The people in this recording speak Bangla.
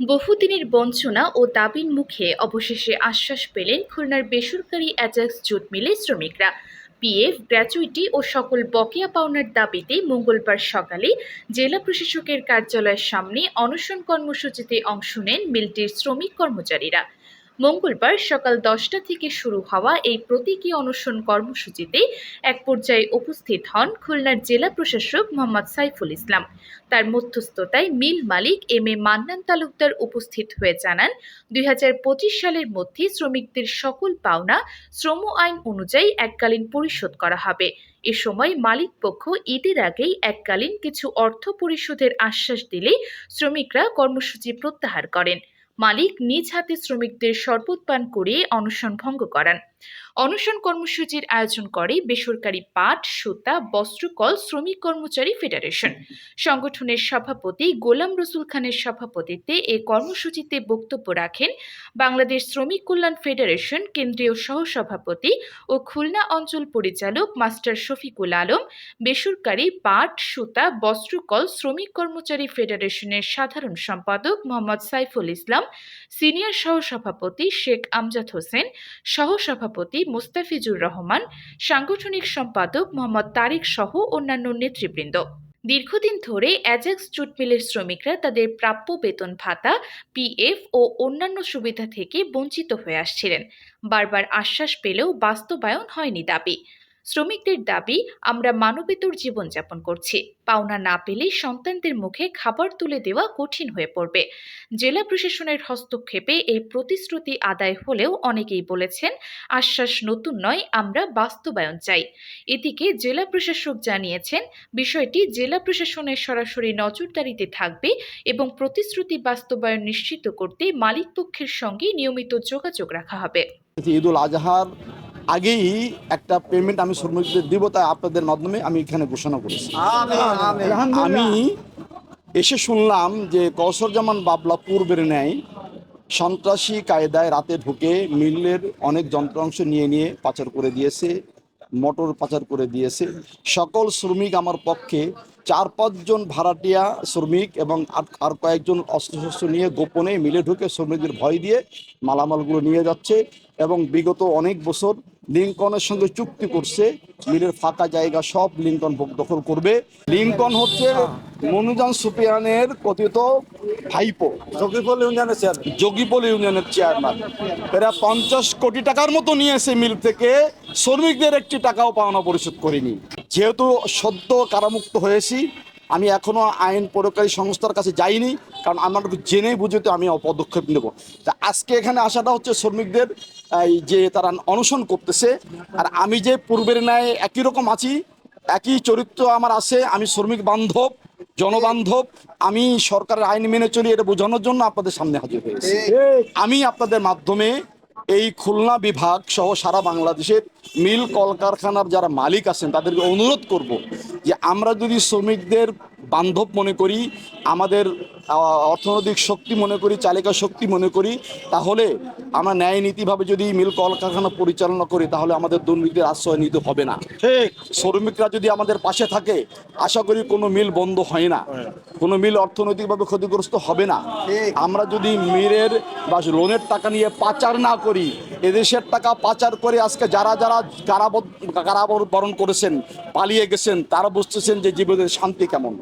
বহুদিনের বঞ্চনা ও দাবির মুখে অবশেষে আশ্বাস পেলেন খুলনার বেসরকারি অ্যাজাক্স জুট মিলে শ্রমিকরা। পিএফ, গ্র্যাচুইটি ও সকল বকেয়া পাওনার দাবিতে মঙ্গলবার সকালে জেলা প্রশাসকের কার্যালয়ের সামনে অনশন কর্মসূচিতে অংশ নেন মিলটির শ্রমিক কর্মচারীরা। মঙ্গলবার সকাল দশটা থেকে শুরু হওয়া এই প্রতীকী অনশন কর্মসূচিতে এক পর্যায়ে উপস্থিত হন খুলনার জেলা প্রশাসক মোহাম্মদ সাইফুল ইসলাম। তার মধ্যস্থতায় মিল মালিক এম এ মান্নান তালুকদার উপস্থিত হয়ে জানান, দুই হাজার পঁচিশ সালের মধ্যে শ্রমিকদের সকল পাওনা শ্রম আইন অনুযায়ী এককালীন পরিশোধ করা হবে। এ সময় মালিক পক্ষ ঈদের আগেই এককালীন কিছু অর্থ পরিশোধের আশ্বাস দিলে শ্রমিকরা কর্মসূচি প্রত্যাহার করেন। মালিক নিজ হাতে শ্রমিকদের শরবত পান করে অনশন ভঙ্গ করান। অনশন কর্মসূচির আয়োজন করে বেসরকারি পাট, সুতা বস্ত্রকল শ্রমিক কর্মচারী ফেডারেশন। সংগঠনের সভাপতি গোলাম রসুল খানের সভাপতিত্বে এ কর্মসূচিতে বক্তব্য রাখেন বাংলাদেশ শ্রমিক কল্যাণ ফেডারেশন কেন্দ্রীয় সহসভাপতি ও খুলনা অঞ্চল পরিচালক মাস্টার শফিকুল আলম, বেসরকারি পাট, সুতা বস্ত্রকল শ্রমিক কর্মচারী ফেডারেশনের সাধারণ সম্পাদক মোহাম্মদ সাইফুল ইসলাম, সিনিয়র সহসভাপতি শেখ আমজাদ হোসেন, সহসভাপতি মোস্তাফিজুর রহমান, সাংগঠনিক সম্পাদক মোহাম্মদ তারিক সহ অন্যান্য নেতৃবৃন্দ। দীর্ঘদিন ধরে অ্যাজেক্স জুট মিলের শ্রমিকরা তাদের প্রাপ্য বেতন ভাতা, পিএফ ও অন্যান্য সুবিধা থেকে বঞ্চিত হয়ে আসছিলেন। বারবার আশ্বাস পেলেও বাস্তবায়ন হয়নি দাবি। শ্রমিকদের দাবি, আমরা মানবেতর জীবনযাপন করছি। পাওনা না পেলে সন্তানদের মুখে খাবার তুলে দেওয়া কঠিন হয়ে পড়বে। জেলা প্রশাসনের হস্তক্ষেপে এই প্রতিশ্রুতি আদায় হলেও অনেকেই বলেছেন, আশ্বাস নতুন নয়, আমরা বাস্তবায়ন চাই। এদিকে জেলা প্রশাসক জানিয়েছেন, বিষয়টি জেলা প্রশাসনের সরাসরি নজরদারিতে থাকবে এবং প্রতিশ্রুতি বাস্তবায়ন নিশ্চিত করতে মালিক পক্ষের সঙ্গে নিয়মিত যোগাযোগ রাখা হবে। ঈদ উল আজহার আগেই একটা পেমেন্ট আমি শ্রমিকদের দিব তাই আপনাদের মাধ্যমে আমি এখানে ঘোষণা করেছি। আমি এসে শুনলাম যে কৌসর জামান বাবলা পূর্বের ন্যায় সন্ত্রাসী কায়দায় রাতে ঢুকে মিলের অনেক যন্ত্রাংশ নিয়ে নিয়ে পাচার করে দিয়েছে মোটর পাচার করে দিয়েছে। সকল শ্রমিক আমার পক্ষে চার পাঁচজন ভাড়াটিয়া শ্রমিক এবং আর- আর কয়েকজন অস্ত্রশস্ত্র নিয়ে গোপনে মিলে ঢুকে শ্রমিকদের ভয় দিয়ে মালামালগুলো নিয়ে যাচ্ছে এবং বিগত অনেক বছর লিঙ্কনের সঙ্গে চুক্তি করছে মিলের ফাঁকা জায়গা সব লিঙ্কন দখল করবে। লিঙ্কন হচ্ছে মনুজান সুপিয়ানের কথিত ভাইপো। জকিফল ইউনিয়নের চেয়ারম্যান যোগীপল ইউনিয়নের চেয়ারম্যান এরা পঞ্চাশ কোটি টাকার মতো নিয়েছে মিল থেকে শ্রমিকদের একটি টাকাও পাওনা পরিশোধ করেনি। যেহেতু সদ্য কারামুক্ত হয়েছি আমি এখনও আইন প্রয়োগকারী সংস্থার কাছে যাইনি কারণ আমার জেনে বুঝে তো আমি পদক্ষেপ নেব। তা আজকে এখানে আসাটা হচ্ছে শ্রমিকদের এই যে তারা অনশন করতেছে আর আমি যে পূর্বের ন্যায় একই রকম আছি একই চরিত্র আমার আছে আমি শ্রমিক বান্ধব জনবান্ধব আমি সরকারের আইন মেনে চলি এটা বোঝানোর জন্য আপনাদের সামনে হাজির হয়েছি। আমি আপনাদের মাধ্যমে এই খুলনা বিভাগ সহ সারা বাংলাদেশের মিল কলকারখানার যারা মালিক আছেন, তাদেরকে অনুরোধ করব যে আমরা যদি শ্রমিকদের বান্ধব মনে করি আমাদের অর্থনৈতিক শক্তি মনে করি চালিকা শক্তি মনে করি তাহলে আমরা ন্যায় নীতিভাবে যদি মিল কলকারখানা পরিচালনা করি তাহলে আমাদের দুর্নীতির আশ্রয় নিতে হবে না। ঠিক। শ্রমিকরা যদি আমাদের পাশে থাকে আশা করি কোনো মিল বন্ধ হয় না। কোনো মিল অর্থনৈতিকভাবে ক্ষতিগ্রস্ত হবে না। আমরা যদি মিলের বা লোনের টাকা নিয়ে পাচার না করি এদেশের টাকা পাচার করে আজকে যারা যারা কারাবরণ করেছেন, পালিয়ে গেছেন, তারা বুঝতেছেন যে জীবনের শান্তি কেমন।